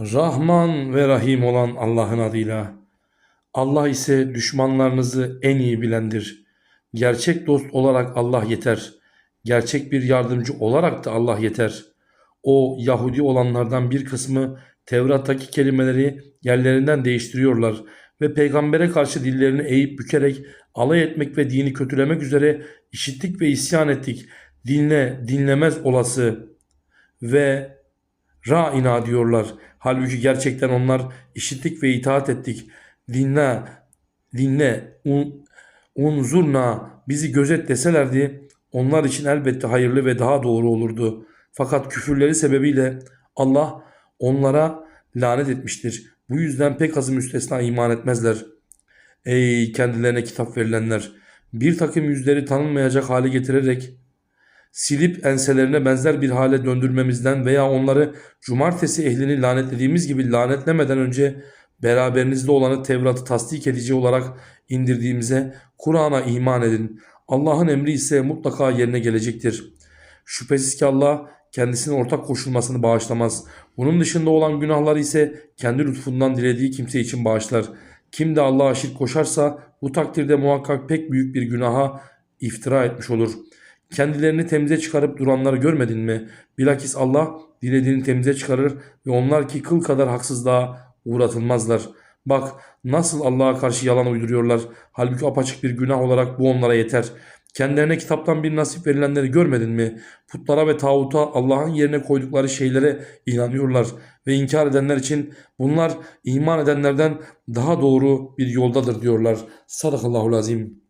Rahman ve Rahim olan Allah'ın adıyla. Allah ise düşmanlarınızı en iyi bilendir. Gerçek dost olarak Allah yeter. Gerçek bir yardımcı olarak da Allah yeter. O Yahudi olanlardan bir kısmı Tevrat'taki kelimeleri yerlerinden değiştiriyorlar ve peygambere karşı dillerini eğip bükerek alay etmek ve dini kötülemek üzere işittik ve isyan ettik. Dinle, dinlemez olası ve Ra'ina diyorlar. Halbuki gerçekten onlar işittik ve itaat ettik. Dinle, dinle, un, unzurna bizi gözet deselerdi onlar için elbette hayırlı ve daha doğru olurdu. Fakat küfürleri sebebiyle Allah onlara lanet etmiştir. Bu yüzden pek azı müstesna iman etmezler. Ey kendilerine kitap verilenler! Bir takım yüzleri tanınmayacak hale getirerek silip enselerine benzer bir hale döndürmemizden veya onları cumartesi ehlini lanetlediğimiz gibi lanetlemeden önce beraberinizde olanı Tevrat'ı tasdik edici olarak indirdiğimize Kur'an'a iman edin. Allah'ın emri ise mutlaka yerine gelecektir. Şüphesiz ki Allah kendisine ortak koşulmasını bağışlamaz. Bunun dışında olan günahları ise kendi lütfundan dilediği kimse için bağışlar. Kim de Allah'a şirk koşarsa bu takdirde muhakkak pek büyük bir günaha iftira etmiş olur. Kendilerini temize çıkarıp duranları görmedin mi? Bilakis Allah dilediğini temize çıkarır ve onlar ki kıl kadar haksızlığa uğratılmazlar. Bak nasıl Allah'a karşı yalan uyduruyorlar. Halbuki apaçık bir günah olarak bu onlara yeter. Kendilerine kitaptan bir nasip verilenleri görmedin mi? Putlara ve tağuta Allah'ın yerine koydukları şeylere inanıyorlar ve inkar edenler için bunlar iman edenlerden daha doğru bir yoldadır diyorlar. Sadakallahu azim.